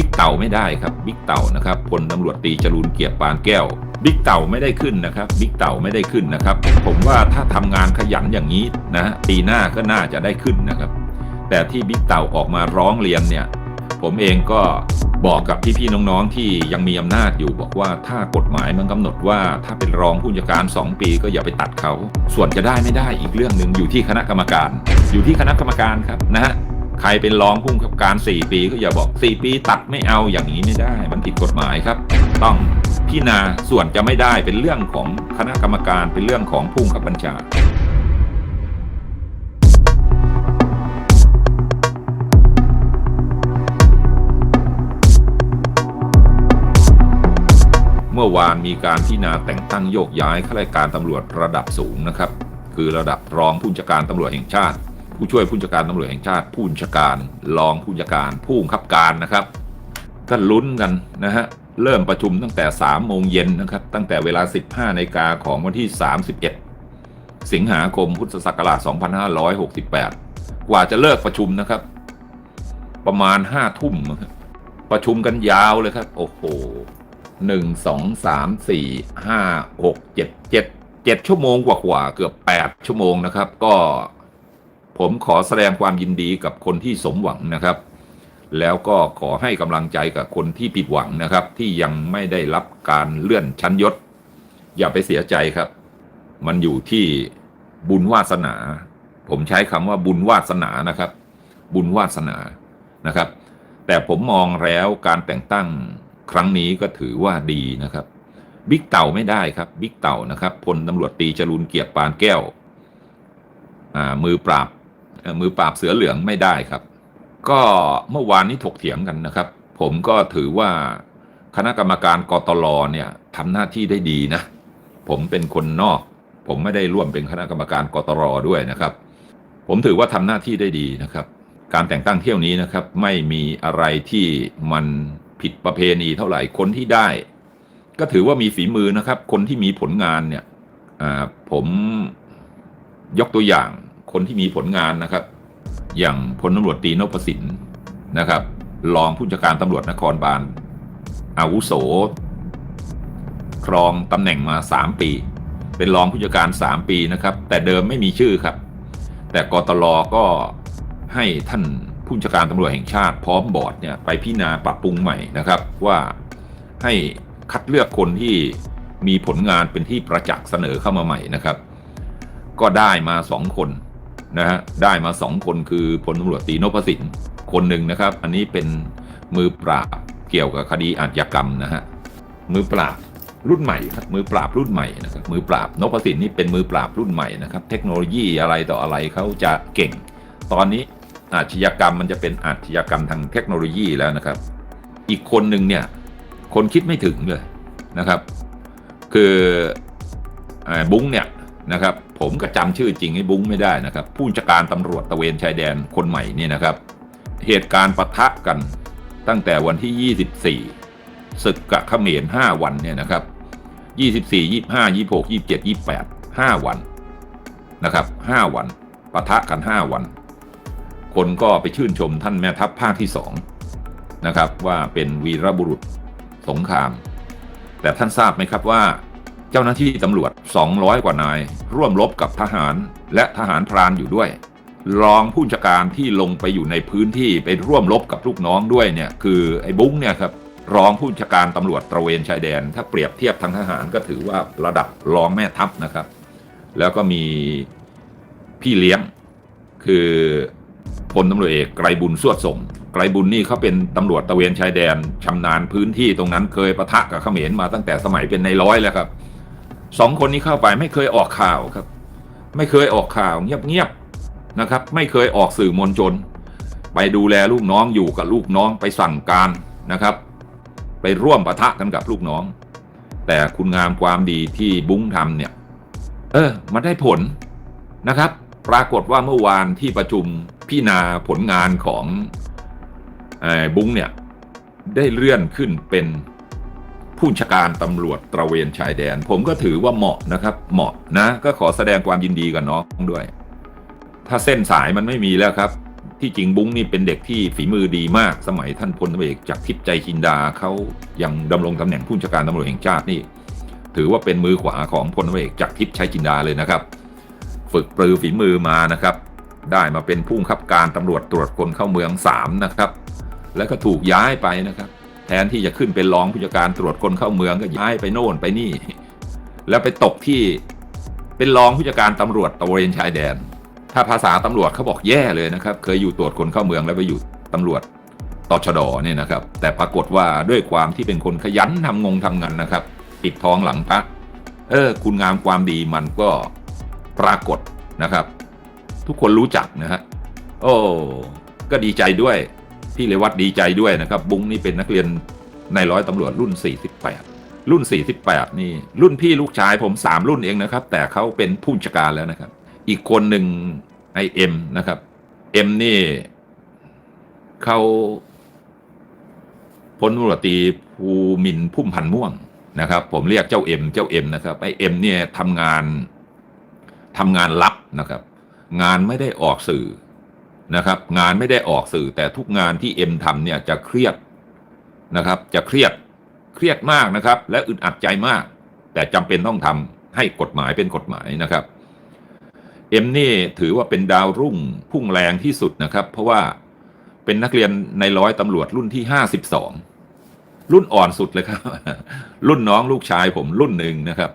บิ๊กเต่าไม่ได้ครับบิ๊กเต่านะครับพลตำรวจตีจรูนเกียรติปานแก้วบิ๊กเต่าไม่ได้ขึ้นนะครับบิ๊กเต่าไม่ได้ขึ้นนะครับ ผมว่าถ้าทำงานขยันอย่างนี้นะฮะปีหน้าก็น่าจะได้ขึ้นนะครับ แต่ที่บิ๊กเต่าออกมาร้องเรียนเนี่ย ผมเองก็บอกกับพี่ๆน้องๆที่ยังมีอำนาจอยู่บอกว่าถ้ากฎหมายมันกำหนดว่าถ้าเป็นรองผู้จัดการ 2 ปีก็อย่าไปตัดเขา ส่วนจะได้ไม่ได้อีกเรื่องหนึ่งอยู่ที่คณะกรรมการ อยู่ที่คณะกรรมการครับนะฮะ ใครเป็นรองผู้กำกับการ 4 ปีก็อย่าบอก 4 ปีตัดไม่เอาอย่างนี้ไม่ได้ มันผิดกฎหมายครับ ต้องพิจารณาส่วนจะไม่ได้เป็นเรื่องของคณะกรรมการเป็นเรื่องของผู้กับบัญชาเมื่อวานมีการพิจารณาแต่งตั้งโยกย้ายข้าราชการตำรวจระดับสูงนะครับ คือระดับรองผู้บัญชาการตำรวจแห่งชาติ ผู้ช่วยผู้บัญชาการตำรวจแห่งชาติ ผู้บัญชาการรองผู้บัญชาการผู้บังคับการนะครับก็ลุ้นกันนะฮะเริ่มประชุมตั้งแต่3โมงเย็นนะครับ ตั้งแต่เวลา 15นาฬิกาของวันที่ 31 สิงหาคมพุทธศักราช 2568 กว่าจะเลิกประชุมนะครับ ประมาณ5ทุ่มประชุมกันยาวเลยครับ โอ้โหหนึ่งสองสามสี่ห้าหกเจ็ดเจ็ดเจ็ดชั่วโมงกว่าๆเกือบแปดชั่วโมงนะครับ ก็ ผมขอแสดงความยินดีกับคนที่สมหวังนะครับ แล้วก็ขอให้กำลังใจกับคนที่ผิดหวังนะครับ ที่ยังไม่ได้รับการเลื่อนชั้นยศ อย่าไปเสียใจครับ มันอยู่ที่บุญวาสนา ผมใช้คำว่าบุญวาสนานะครับ บุญวาสนานะครับ แต่ผมมองแล้วการแต่งตั้งครั้งนี้ก็ถือว่าดีนะครับบิ๊กเต่าไม่ได้ครับบิ๊กเต่านะครับพลตำรวจตีจรูนเกียรติปานแก้วมือปราบ มือปราบเสือเหลืองไม่ได้ครับ ก็เมื่อวานนี้ถกเถียงกันนะครับ ผมก็ถือว่าคณะกรรมการกตลเนี่ยทำหน้าที่ได้ดีนะ ผมเป็นคนนอก ผมไม่ได้ร่วมเป็นคณะกรรมการกตลด้วยนะครับ ผมถือว่าทำหน้าที่ได้ดีนะครับ การแต่งตั้งเที่ยวนี้นะครับ ไม่มีอะไรที่มันผิดประเพณีเท่าไหร่คนที่ได้ ก็ถือว่ามีฝีมือนะครับ คนที่มีผลงานเนี่ยอ่าผมยกตัวอย่าง คนที่มีผลงานนะครับ อย่างพลตำรวจตรีนพสินนะครับ รองผู้จัดการตำรวจนครบาลอาวุโส ครองตำแหน่งมา 3 ปี เป็นรองผู้จัดการ 3 ปีนะครับ แต่เดิมไม่มีชื่อครับ แต่กตลก็ให้ท่านผู้จัดการตำรวจแห่งชาติพร้อมบอร์ดเนี่ยไปพิจารณาปรับปรุงใหม่นะครับ ว่าให้คัดเลือกคนที่มีผลงานเป็นที่ประจักษ์เสนอเข้ามาใหม่นะครับ ก็ได้มาสองคน นะฮะได้มาสองคนคือพลตำรวจตรีนพสินคนหนึ่งนะครับ อันนี้เป็นมือปราบเกี่ยวกับคดีอาชญากรรมนะฮะมือปราบรุ่นใหม่ครับมือปราบรุ่นใหม่นะครับมือปราบนพสินนี่เป็นมือปราบรุ่นใหม่นะครับ เทคโนโลยีอะไรต่ออะไรเขาจะเก่ง ตอนนี้อาชญากรรมมันจะเป็นอาชญากรรมทางเทคโนโลยีแล้วนะครับ อีกคนหนึ่งเนี่ยคนคิดไม่ถึงเลยนะครับ คืออบุ้งเนี่ยนะครับ ผมก็จำชื่อจริงให้บุ้งไม่ได้นะครับ ผู้จัดการตำรวจตะเวนชายแดนคนใหม่นี่นะครับ เหตุการณ์ปะทะกันตั้งแต่วันที่ 24ศึกกะเขมร5วันเนี่ยนะครับ 24 25 26 27 28 5 วันนะครับ 5 วันปะทะกัน 5 วัน คนก็ไปชื่นชมท่านแม่ทัพภาคที่สองนะครับว่าเป็นวีรบุรุษสงคราม แต่ท่านทราบไหมครับว่า เจ้าหน้าที่ตำรวจ 200 กว่านาย ร่วมรบกับทหารและทหารพรานอยู่ด้วย รองผู้จัดการที่ลงไปอยู่ในพื้นที่ไปร่วมรบกับลูกน้องด้วยเนี่ยคือไอ้บุ้งเนี่ยครับรองผู้จัดการตำรวจตระเวนชายแดน ถ้าเปรียบเทียบทางทหารก็ถือว่าระดับรองแม่ทัพนะครับ แล้วก็มีพี่เลี้ยง คือพลตำรวจเอกไกรบุญสวดส่งไกรบุญนี่เขาเป็นตำรวจตระเวนชายแดนชำนาญพื้นที่ตรงนั้นเคยประทะกับเขมรมาตั้งแต่สมัยเป็นในร้อยแล้วครับ สองคนนี้เข้าไปไม่เคยออกข่าวครับ ไม่เคยออกข่าวเงียบๆนะครับ ไม่เคยออกสื่อมวลชน ไปดูแลลูกน้องอยู่กับลูกน้องไปสั่งการนะครับ ไปร่วมปะทะกันกับลูกน้อง แต่คุณงามความดีที่บุ้งทำเนี่ย เออ มันได้ผลนะครับ ปรากฏว่าเมื่อวานที่ประชุมพิจารณาผลงานของออบุ้งเนี่ยได้เลื่อนขึ้นเป็น ผู้ชาการตำรวจตระเวนชายแดน ผมก็ถือว่าเหมาะนะครับ เหมาะนะ ก็ขอแสดงความยินดีกับน้องด้วย ถ้าเส้นสายมันไม่มีแล้วครับ ที่จริงบุ้งนี่เป็นเด็กที่ฝีมือดีมาก สมัยท่านพลตำรวจเอกจากทิพย์ใจจินดาเขายังดำรงตำแหน่งผู้ชาการตำรวจแห่งชาตินี่ ถือว่าเป็นมือขวาของพลตำรวจเอกจากทิพย์ชัยจินดาเลยนะครับ ฝึกปรือฝีมือมานะครับ ได้มาเป็นผู้บังคับการตำรวจตรวจคนเข้าเมือง3นะครับ แล้วก็ถูกย้ายไปนะครับ แทนที่จะขึ้นเป็นรองผู้จัดการตรวจคนเข้าเมืองก็ย้ายไปโน่นไปนี่ แล้วไปตกที่เป็นรองผู้จัดการตำรวจตระเวนชายแดน ถ้าภาษาตำรวจเขาบอกแย่เลยนะครับ เคยอยู่ตรวจคนเข้าเมืองแล้วไปอยู่ตำรวจตชดเนี่ยนะครับ แต่ปรากฏว่าด้วยความที่เป็นคนขยันทำงงทำงานนะครับ ปิดท้องหลังพระเออ คุณงามความดีมันก็ปรากฏนะครับ ทุกคนรู้จักนะฮะโอ้ก็ดีใจด้วย พี่เลวัตดีใจด้วยนะครับ บุ้งนี่เป็นนักเรียนในร้อยตำรวจรุ่น 48 รุ่น 48 นี่ รุ่นพี่ลูกชายผม 3 รุ่นเองนะครับ แต่เขาเป็นผู้จัดการแล้วนะครับ อีกคนหนึ่งไอเอ็มนะครับเอ็มนี่เขาพลตำรวจตีภูมินพุ่มพันม่วงนะครับ ผมเรียกเจ้าเอ็มเจ้าเอ็มนะครับไอเอ็มเนี่ยทำงานทำงานลับนะครับ งานไม่ได้ออกสื่อ นะครับ งานไม่ได้ออกสื่อแต่ทุกงานที่เอ็มทำเนี่ยจะเครียดนะครับ จะเครียดเครียดมากนะครับ และอึดอัดใจมาก แต่จำเป็นต้องทำให้กฎหมายเป็นกฎหมายนะครับเอ็มนี่ถือว่าเป็นดาวรุ่งพุ่งแรงที่สุดนะครับ เพราะว่าเป็นนักเรียนในร้อยตำรวจรุ่นที่ห้าสิบสองรุ่นอ่อนสุดเลยครับ รุ่นน้องลูกชายผมรุ่นหนึ่งนะครับ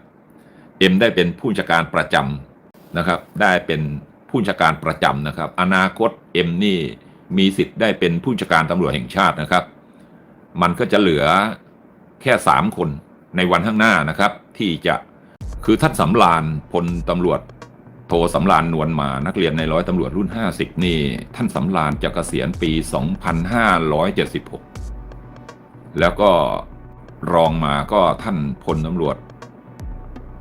เอ็มได้เป็นผู้จัดการประจำนะครับ ได้เป็น ผู้จัดการประจำนะครับ อนาคตเอ็มนี่มีสิทธิ์ได้เป็นผู้จัดการตำรวจแห่งชาตินะครับ มันก็จะเหลือแค่สามคนในวันข้างหน้านะครับ ที่จะคือท่านสำรานพลตำรวจโทสำรานนวลมานักเรียนในร้อยตำรวจรุ่น 50 นี่ ท่านสำรานจะเกษียณปี 2576 แล้วก็รองมาก็ท่านพลตำรวจ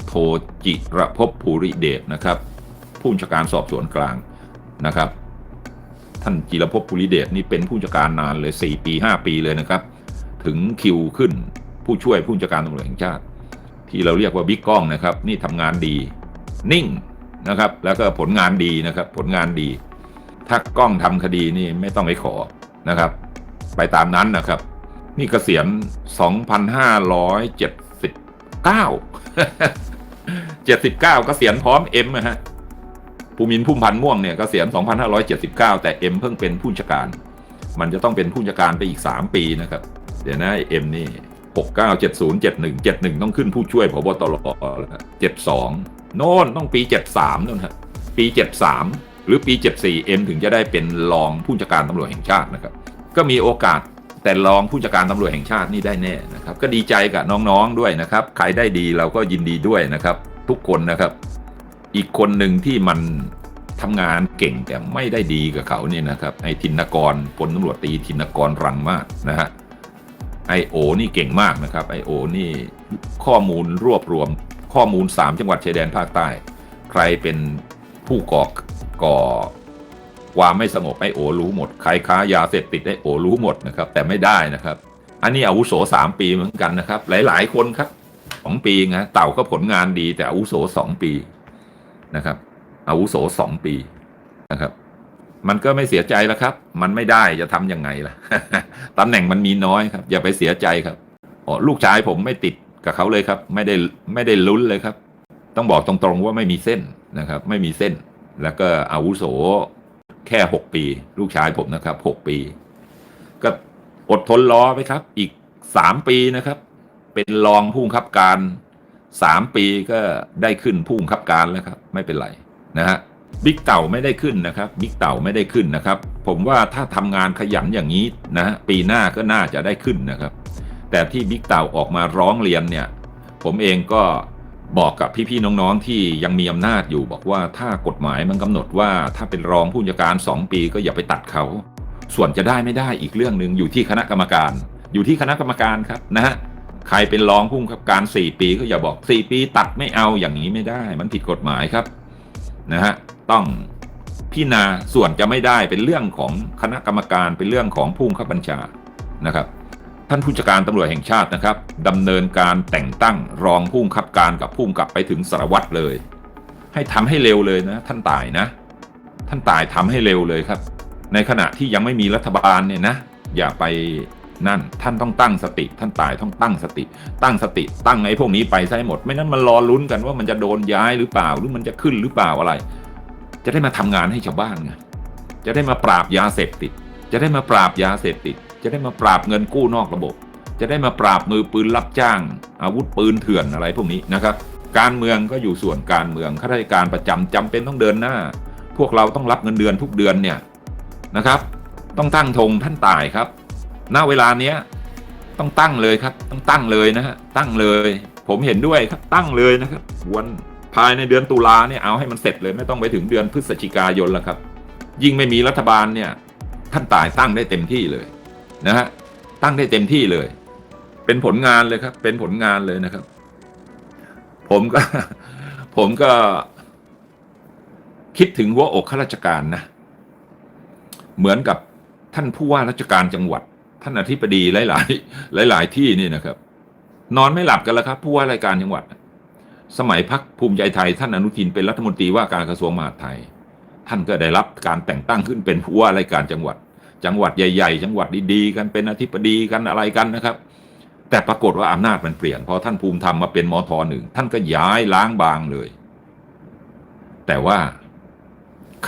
โทจิระภพภูริเดชนะครับ ผู้บัญชาการสอบสวนกลางนะครับ ท่านจิรภพภูริเดชนี่เป็นผู้จัดการนานเลย 4 ปี 5 ปีเลยนะครับ ถึงคิวขึ้นผู้ช่วยผู้บัญชาการตำรวจแห่งชาติ ที่เราเรียกว่าบิ๊กก้องนะครับ นี่ทำงานดี นิ่งนะครับ แล้วก็ผลงานดีนะครับ ผลงานดี ถ้ากล้องทำคดีนี่ไม่ต้องไปขอนะครับ ไปตามนั้นนะครับ นี่เกษียณ 2,579 79 เกษียณพร้อมเอ็มนะฮะ ภูมินพุ่มพันธ์ม่วงเนี่ยกเกษียณ 2,579 แต่เอ็มเพิ่งเป็นผู้จัดการ มันจะต้องเป็นผู้จัดการไปอีก 3 ปีนะครับ เดี๋ยวนะเอ็มนี่ 69 70 71 71 ต้องขึ้นผู้ช่วยพบตรแล้ว72 โน่นต้องปี 73นู่นฮะปี 73 หรือปี 74 เอ็มถึงจะได้เป็นรองผู้จัดการตำรวจแห่งชาตินะครับ ก็มีโอกาสแต่รองผู้จัดการตำรวจแห่งชาตินี่ได้แน่นะครับ ก็ดีใจกับน้องๆด้วยนะครับ ใครได้ดีเราก็ยินดีด้วยนะครับ ทุกคนนะครับ อีกคนหนึ่งที่มันทำงานเก่งแต่ไม่ได้ดีกับเขาเนี่ยนะครับไอ้ธินกรพลตำรวจตรีธินกรรังมากนะฮะไอโอนี่เก่งมากนะครับไอโอนี่ข้อมูลรวบรวมข้อมูล 3 จังหวัดชายแดนภาคใต้ ใครเป็นผู้ก่อก่อความไม่สงบไอโอรู้หมดใครค้ายาเสพติดไอโอรู้หมดนะครับ แต่ไม่ได้นะครับ อันนี้อาวุโสสามปีเหมือนกันนะครับ หลาย ๆ คนครับสองปีนะเต่าก็ผลงานดีแต่อาวุโสสองปี นะครับ อาวุโสสองปีนะครับ มันก็ไม่เสียใจแล้วครับ มันไม่ได้จะทำยังไงล่ะตำแหน่งมันมีน้อยครับ อย่าไปเสียใจครับอ๋อลูกชายผมไม่ติดกับเขาเลยครับ ไม่ได้ไม่ได้ลุ้นเลยครับ ต้องบอกตรงๆว่าไม่มีเส้นนะครับ ไม่มีเส้น แล้วก็อาวุโสแค่หกปี ลูกชายผมนะครับหกปี ก็อดทนรอไปครับ อีกสามปีนะครับ เป็นรองผู้บังคับการ สามปีก็ได้ขึ้นผู้บังคับการแล้วครับ ไม่เป็นไรนะฮะบิ๊กเต่าไม่ได้ขึ้นนะครับบิ๊กเต่าไม่ได้ขึ้นนะครับ ผมว่าถ้าทำงานขยันอย่างนี้นะปีหน้าก็น่าจะได้ขึ้นนะครับ แต่ที่บิ๊กเต่าออกมาร้องเรียนเนี่ย ผมเองก็บอกกับพี่ๆน้องๆที่ยังมีอำนาจอยู่บอกว่าถ้ากฎหมายมันกำหนดว่าถ้าเป็นรองผู้จัดการ 2 ปีก็อย่าไปตัดเขา ส่วนจะได้ไม่ได้อีกเรื่องหนึ่งอยู่ที่คณะกรรมการ อยู่ที่คณะกรรมการครับนะฮะ ใครเป็นรองผู้บังคับการ4ปีก็อย่าบอก4ปีตัดไม่เอาอย่างนี้ไม่ได้ มันผิดกฎหมายครับนะฮะต้องพิจารณาส่วนจะไม่ได้เป็นเรื่องของคณะกรรมการเป็นเรื่องของผู้บังคับบัญชานะครับ ท่านผู้จัดการตำรวจแห่งชาตินะครับดำเนินการแต่งตั้งรองผู้บังคับการกับผู้กำกับไปถึงสารวัตรเลย ให้ทำให้เร็วเลยนะ ท่านตายนะ ท่านตายทำให้เร็วเลยครับ ในขณะที่ยังไม่มีรัฐบาลเนี่ยนะ อย่าไป นั่น ท่านต้องตั้งสติ ท่านตายต้องตั้งสติ ตั้งสติ ตั้งไอ้พวกนี้ไปซะให้หมด ไม่นั้นมันรอลุ้นกันว่ามันจะโดนย้ายหรือเปล่า หรือมันจะขึ้นหรือเปล่าอะไร จะได้มาทำงานให้ชาวบ้านไง จะได้มาปราบยาเสพติด จะได้มาปราบยาเสพติด จะได้มาปราบเงินกู้นอกระบบ จะได้มาปราบมือปืนรับจ้าง อาวุธปืนเถื่อนอะไรพวกนี้นะครับ การเมืองก็อยู่ส่วนการเมือง ข้าราชการประจำจำเป็นต้องเดินหน้า พวกเราต้องรับเงินเดือนทุกเดือนเนี่ยนะครับ ต้องตั้งธงท่านตายครับ ณเวลาเนี้ยต้องตั้งเลยครับ ต้องตั้งเลยนะฮะตั้งเลย ผมเห็นด้วยครับตั้งเลยนะครับวันภายในเดือนตุลาเนี่ยเอาให้มันเสร็จเลยไม่ต้องไปถึงเดือนพฤศจิกายนแล้วครับ ยิ่งไม่มีรัฐบาลเนี่ยท่านตายตั้งได้เต็มที่เลยนะฮะตั้งได้เต็มที่เลย เป็นผลงานเลยครับ เป็นผลงานเลยนะครับ ผมก็ ผมก็ คิดถึงหัวอกข้าราชการนะ เหมือนกับท่านผู้ว่าราชการจังหวัด ท่านอธิบดีหลาย ๆ หลาย ๆ ที่นี่นะครับ นอนไม่หลับกันแล้วครับ ผู้ว่าราชการจังหวัด สมัยพักภูมิใจไทย ท่านอนุทินเป็นรัฐมนตรีว่าการกระทรวงมหาดไทย ท่านก็ได้รับการแต่งตั้งขึ้นเป็นผู้ว่าราชการจังหวัด จังหวัดใหญ่ ๆ จังหวัดดีๆกันเป็นอธิบดีกันอะไรกันนะครับ แต่ปรากฏว่าอำนาจมันเปลี่ยนพอท่านภูมิธรรมมาเป็นมทหนึ่งท่านก็ย้ายล้างบางเลย แต่ว่า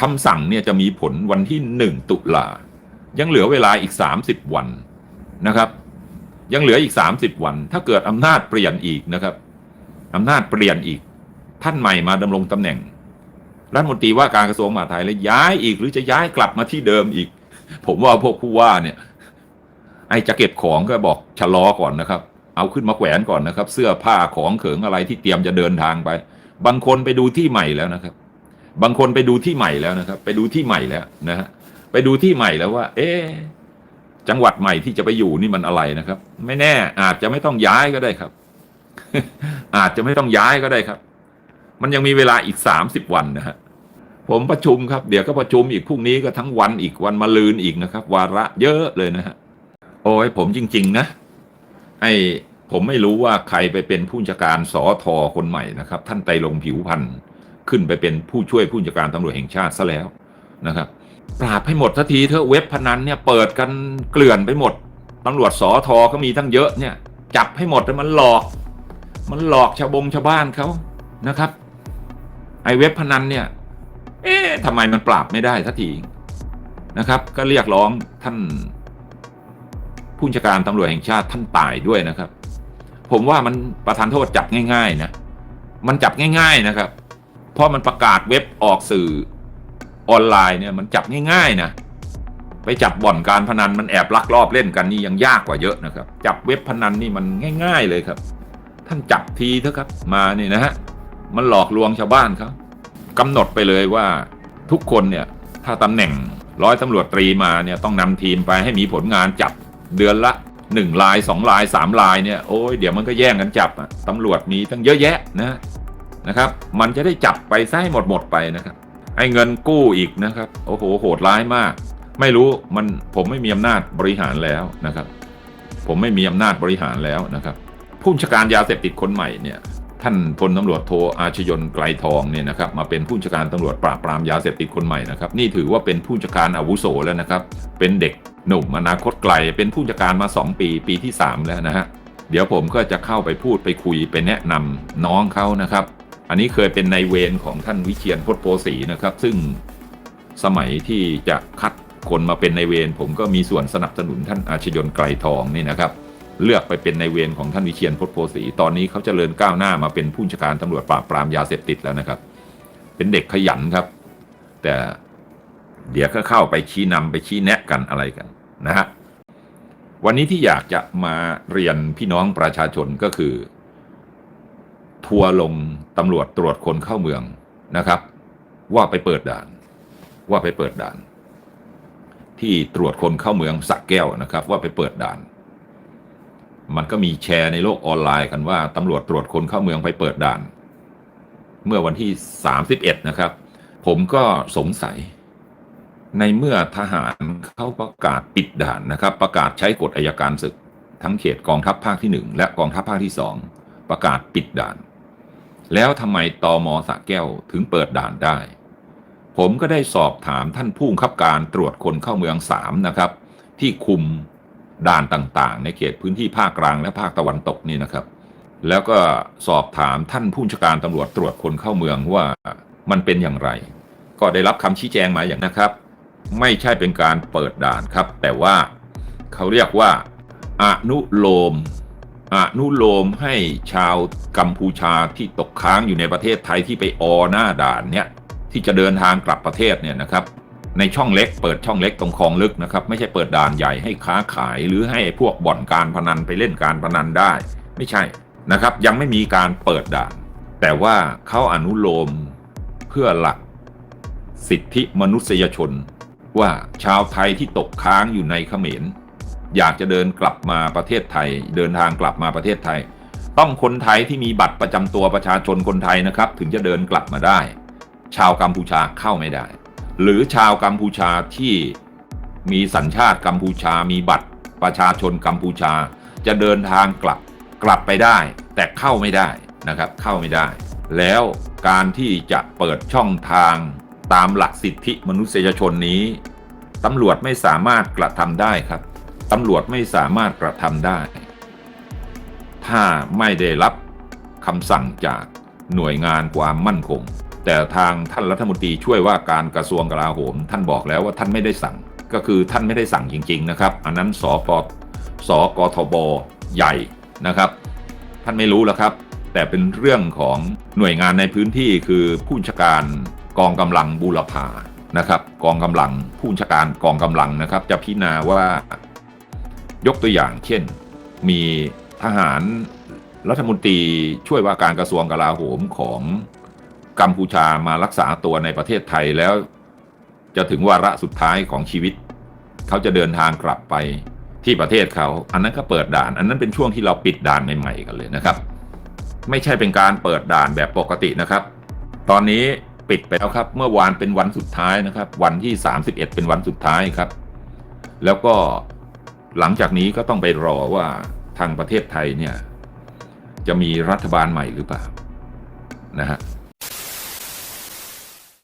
คำสั่งเนี่ยจะมีผลวันที่หนึ่งตุลา ยังเหลือเวลาอีกสามสิบวันนะครับ ยังเหลืออีกสามสิบวัน ถ้าเกิดอำนาจเปลี่ยนอีกนะครับอำนาจเปลี่ยนอีก ท่านใหม่มาดำรงตำแหน่งรัฐมนตรีว่าการกระทรวงมหาดไทยแล้วย้ายอีกหรือจะย้ายกลับมาที่เดิมอีก ผมว่าพวกผู้ว่าเนี่ย ไอ้จะเก็บของก็บอกชะลอก่อนนะครับ เอาขึ้นมาแขวนก่อนนะครับ เสื้อผ้าของเขิงอะไรที่เตรียมจะเดินทางไป บางคนไปดูที่ใหม่แล้วนะครับ บางคนไปดูที่ใหม่แล้วนะครับ ไปดูที่ใหม่แล้วนะฮะ ไปดูที่ใหม่แล้วว่า เอ๊จังหวัดใหม่ที่จะไปอยู่นี่มันอะไรนะครับ ไม่แน่ อาจจะไม่ต้องย้ายก็ได้ครับ อาจจะไม่ต้องย้ายก็ได้ครับ มันยังมีเวลาอีกสามสิบวันนะฮะผมประชุมครับ เดี๋ยวก็ประชุมอีกพรุ่งนี้ก็ทั้งวันอีกวันมาลืนอีกนะครับ วาระเยอะเลยนะฮะโอ้ยผมจริง ๆ นะไอ้ผมไม่รู้ว่าใครไปเป็นผู้จัดการสอทอคนใหม่นะครับ ท่านไตลงผิวพันธ์ขึ้นไปเป็นผู้ช่วยผู้จัดการตำรวจแห่งชาติซะแล้วนะครับ ปราบให้หมดทันทีเถอะเว็บพนันเนี่ยเปิดกันเกลื่อนไปหมดตำรวจสอทอก็มีทั้งเยอะเนี่ยจับให้หมดแต่มันหลอก มันหลอกชาวบงชาวบ้านเขานะครับ ไอ้เว็บพนันเนี่ย เอ๊ะทำไมมันปราบไม่ได้ทันทีนะครับ ก็เรียกร้องท่านผู้จัดการตำรวจแห่งชาติท่านตายด้วยนะครับ ผมว่ามันประทานโทษจับง่าย ๆ นะ มันจับง่าย ๆนะครับ เพราะมันประกาศเว็บออกสื่อ ออนไลน์เนี่ยมันจับง่ายๆนะไปจับบ่อนการพนันมันแอบลักลอบเล่นกันนี่ยังยากกว่าเยอะนะครับ จับเว็บพนันนี่มันง่าย ๆเลยครับ ท่านจับทีเถอะครับ มานี่นะฮะมันหลอกลวงชาวบ้านเขากำหนดไปเลยว่าทุกคนเนี่ยถ้าตำแหน่งร้อยตำรวจตรีมาเนี่ยต้องนำทีมไปให้มีผลงานจับเดือนละหนึ่งลายสองลายสามลายเนี่ยโอ้ยเดี๋ยวมันก็แย่งกันจับอะตำรวจมีตั้งเยอะแยะนะนะครับ มันจะได้จับไปซะให้หมดหมดๆไปนะครับ ไอ้เงินกู้อีกนะครับ โอ้โหโหดร้ายมาก ไม่รู้มันผมไม่มีอำนาจบริหารแล้วนะครับ ผมไม่มีอำนาจบริหารแล้วนะครับผู้บัญชาการยาเสพติดคนใหม่เนี่ยท่านพลตำรวจโทอาชยนไกลทองเนี่ยนะครับมาเป็นผู้บัญชการตำรวจปราบปรามยาเสพติดคนใหม่นะครับนี่ถือว่าเป็นผู้บัญชการอาวุโสแล้วนะครับ เป็นเด็กหนุ่มอนาคตไกล เป็นผู้บัญชการมา 2 ปีปีที่ 3 แล้วนะฮะเดี๋ยวผมก็จะเข้าไปพูดไปคุยไปแนะนำน้องเขานะครับ อันนี้เคยเป็นในเวรของท่านวิเชียนพจน์โพสีนะครับ ซึ่งสมัยที่จะคัดคนมาเป็นในเวรผมก็มีส่วนสนับสนุนท่านอาชยนไกลทองนี่นะครับ เลือกไปเป็นในเวรของท่านวิเชียนพจน์โพสีตอนนี้เขาจเจริญก้าวหน้ามาเป็นผู้บัญชาการตำรวจปราบปรามยาเสพติดแล้วนะครับ เป็นเด็กขยันครับ แต่เดี๋ยวก็เข้าไปชี้นำไปชี้แนะกันอะไรกันนะฮะวันนี้ที่อยากจะมาเรียนพี่น้องประชาชนก็คือ ทัวลงตำรวจตรวจคนเข้าเมืองนะครับ ว่าไปเปิดด่าน ว่าไปเปิดด่าน ที่ตรวจคนเข้าเมืองสักแก้วนะครับ ว่าไปเปิดด่าน มันก็มีแชร์ในโลกออนไลน์กันว่าตำรวจตรวจคนเข้าเมืองไปเปิดด่าน เมื่อวันที่ 31 นะครับ ผมก็สงสัย ในเมื่อทหารเขาประกาศปิดด่านนะครับ ประกาศใช้กฎอายการศึก ทั้งเขตกองทัพภาคที่ 1 และกองทัพภาคที่ 2 ประกาศปิดด่าน แล้วทำไมตอมอสะแก้วถึงเปิดด่านได้ ผมก็ได้สอบถามท่านผู้บังคับการตรวจคนเข้าเมืองสามนะครับ ที่คุมด่านต่างๆ ในเขตพื้นที่ภาคกลางและภาคตะวันตกนี่นะครับ แล้วก็สอบถามท่านผู้ชการตำรวจตรวจคนเข้าเมืองว่ามันเป็นอย่างไร ก็ได้รับคำชี้แจงมาอย่างนะครับ ไม่ใช่เป็นการเปิดด่านครับ แต่ว่าเขาเรียกว่าอนุโลม อนุโลมให้ชาวกัมพูชาที่ตกค้างอยู่ในประเทศไทยที่ไปออหน้าด่านเนี่ยที่จะเดินทางกลับประเทศเนี่ยนะครับในช่องเล็กเปิดช่องเล็กตรงคลองลึกนะครับไม่ใช่เปิดด่านใหญ่ให้ค้าขายหรือให้พวกบ่อนการพนันไปเล่นการพนันได้ ไม่ใช่นะครับ ยังไม่มีการเปิดด่าน แต่ว่าเขาอนุโลมเพื่อหลักสิทธิมนุษยชน ว่าชาวไทยที่ตกค้างอยู่ในเขมร อยากจะเดินกลับมาประเทศไทย เดินทางกลับมาประเทศไทย ต้องคนไทยที่มีบัตรประจำตัวประชาชนคนไทยนะครับ ถึงจะเดินกลับมาได้ ชาวกัมพูชาเข้าไม่ได้ หรือชาวกัมพูชาที่มีสัญชาติกัมพูชา มีบัตรประชาชนกัมพูชา จะเดินทางกลับกลับไปได้ แต่เข้าไม่ได้นะครับ เข้าไม่ได้ แล้วการที่จะเปิดช่องทางตามหลักสิทธิมนุษยชนนี้ตำรวจไม่สามารถกระทำได้ครับ ตำรวจไม่สามารถกระทำได้ ถ้าไม่ได้รับคำสั่งจากหน่วยงานความมั่นคง แต่ทางท่านรัฐมนตรีช่วยว่าการกระทรวงกลาโหม ท่านบอกแล้วว่าท่านไม่ได้สั่ง ก็คือท่านไม่ได้สั่งจริง ๆ นะครับ อันนั้นสกสกทบใหญ่นะครับ ท่านไม่รู้แล้วครับ แต่เป็นเรื่องของหน่วยงานในพื้นที่คือผู้บัญชการกองกำลังบูรพานะครับ กองกำลังผู้บัญชการกองกำลังนะครับ จะพิจารณาว่า ยกตัวอย่างเช่น มีทหารรัฐมนตรีช่วยว่าการกระทรวงกลาโหมของกัมพูชามารักษาตัวในประเทศไทยแล้ว จะถึงวาระสุดท้ายของชีวิต เขาจะเดินทางกลับไปที่ประเทศเขา อันนั้นก็เปิดด่าน อันนั้นเป็นช่วงที่เราปิดด่านใหม่ๆกันเลยนะครับ ไม่ใช่เป็นการเปิดด่านแบบปกตินะครับ ตอนนี้ปิดไปแล้วครับ เมื่อวานเป็นวันสุดท้ายนะครับ วันที่ 31 เป็นวันสุดท้ายครับ แล้วก็ หลังจากนี้ก็ต้องไปรอว่าทางประเทศไทยเนี่ยจะมีรัฐบาลใหม่หรือเปล่านะฮะ